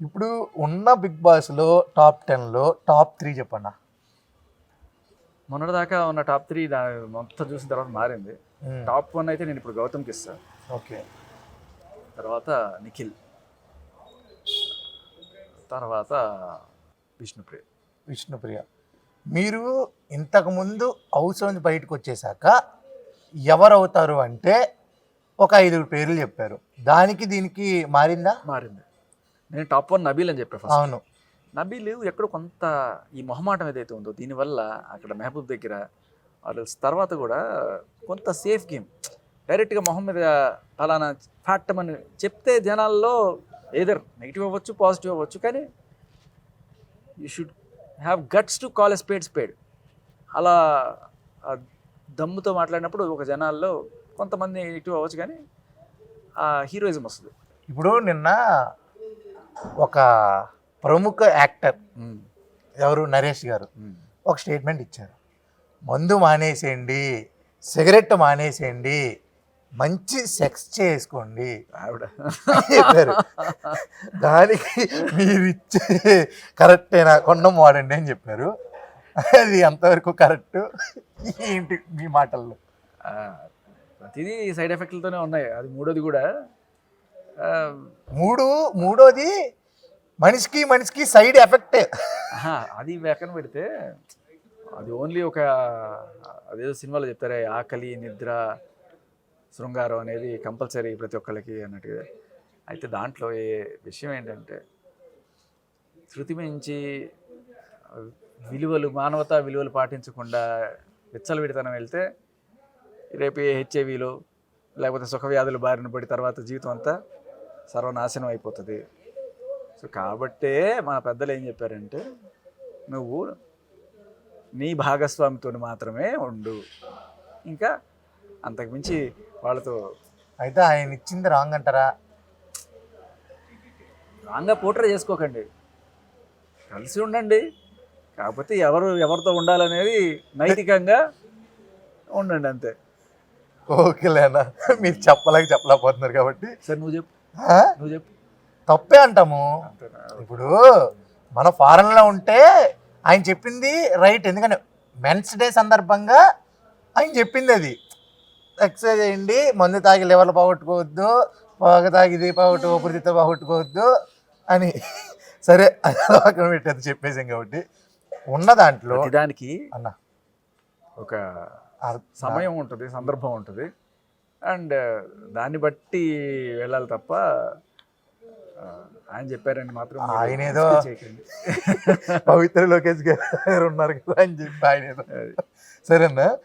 ఇప్పుడు ఉన్న బిగ్ బాస్లో టాప్ టెన్లో టాప్ త్రీ చెప్పండి మొన్నటిదాకా ఉన్న టాప్ త్రీ మొత్తం చూసిన తర్వాత మారింది. టాప్ వన్ అయితే నేను ఇప్పుడు గౌతమ్కి ఇస్తాను ఓకే. తర్వాత నిఖిల్. తర్వాత విష్ణుప్రియ. విష్ణుప్రియ. మీరు ఇంతకుముందు హౌస్ నుంచి బయటకు వచ్చేసాక ఎవరు అవుతారు అంటే ఒక ఐదుగురు పేర్లు చెప్పారు. దానికి దీనికి మారిందా? మారింది. నేను టాప్ వన్ నబీల్ అని చెప్పాను ఫస్ట్ అవును. నబీల్ ఎక్కడ కొంత ఈ మొహమాటం ఏదైతే ఉందో దీనివల్ల అక్కడ మహబూబ్ దగ్గర వాళ్ళు తర్వాత కూడా కొంత సేఫ్ గేమ్ డైరెక్ట్గా మొహం మీద ఫలానా ఫ్యాక్టమని చెప్తే జనాల్లో ఏదర్ నెగిటివ్ అవ్వచ్చు పాజిటివ్ అవ్వచ్చు కానీ you should have guts to call spade spade అలా దమ్ముతో మాట్లాడినప్పుడు ఒక జనాల్లో కొంతమంది నెగిటివ్ అవ్వచ్చు కానీ ఆ హీరోయిజం వస్తుంది. ఇప్పుడు నిన్న ఒక ప్రముఖ యాక్టర్ ఎవరు? నరేష్ గారు. ఒక స్టేట్మెంట్ ఇచ్చారు. మందు మానేసేయండి సిగరెట్ మానేసేయండి మంచి సెక్స్ చేసుకోండి ఆవిడ. చెప్పారు. దానికి మీరు ఇచ్చే కరెక్టేనా కొండం వాడండి అని చెప్పారు. అది ఎంతవరకు కరెక్ట్? ఏంటి మీ మాటల్లో? ప్రతిదీ సైడ్ ఎఫెక్ట్లతోనే ఉన్నాయి. అది మూడోది కూడా. మూడు మూడోది మనిషికి మనిషికి సైడ్ ఎఫెక్ట్. అది పక్కన పెడితే అది ఓన్లీ ఒక అదేదో సినిమాలో చెప్తారే ఆకలి నిద్ర శృంగారం అనేది కంపల్సరీ ప్రతి ఒక్కరికి అన్నట్టుగా. అయితే దాంట్లో ఏ విషయం ఏంటంటే శృతి మించి విలువలు మానవతా విలువలు పాటించకుండా విచ్చలవిడితనం వెళ్తే రేపు హెచ్ఐవిలు లేకపోతే సుఖవ్యాధులు బారిన పడి తర్వాత జీవితం అంతా సర్వనాశనం అయిపోతుంది. సో కాబట్టే మన పెద్దలు ఏం చెప్పారంటే నువ్వు నీ భాగస్వామితో మాత్రమే ఉండు. ఇంకా అంతకుమించి వాళ్ళతో అయితే ఆయన ఇచ్చింది రాంగ్ అంటారా? రాంగా పోట్రే చేసుకోకండి. కలిసి ఉండండి. కాకపోతే ఎవరు ఎవరితో ఉండాలనేది నైతికంగా ఉండండి అంతే. ఓకేలేనా? మీరు చెప్పలేక చెప్పలేకపోతున్నారు కాబట్టి. సరే నువ్వు చెప్పు? నువ్వు చెప్పు. తప్పే అంటాము. ఇప్పుడు మన ఫారెన్లో ఉంటే ఆయన చెప్పింది రైట్. ఎందుకంటే మెన్స్ డే సందర్భంగా ఆయన చెప్పింది అది. ఎక్సర్సైజ్ చేయండి మందు తాగి లెవర్లు పోగొట్టుకోవద్దు పొగ తాగి ఇది పోగొట్టు ఊపిరితిత్తులు పోగొట్టుకోవద్దు అని సరే అది పక్కన పెట్టేది చెప్పేసాం కాబట్టి. ఉన్న దాంట్లో ప్రతిదానికి అన్న. ఒక సమయం ఉంటుంది సందర్భం ఉంటుంది. అండ్ దాన్ని బట్టి వెళ్ళాలి తప్ప ఆయన చెప్పారని మాత్రం ఆయన ఏదో-. పవిత్ర లోకేష్ గారు ఉన్నారు కదా అని చెప్పి ఆయన ఏదో. సరేనా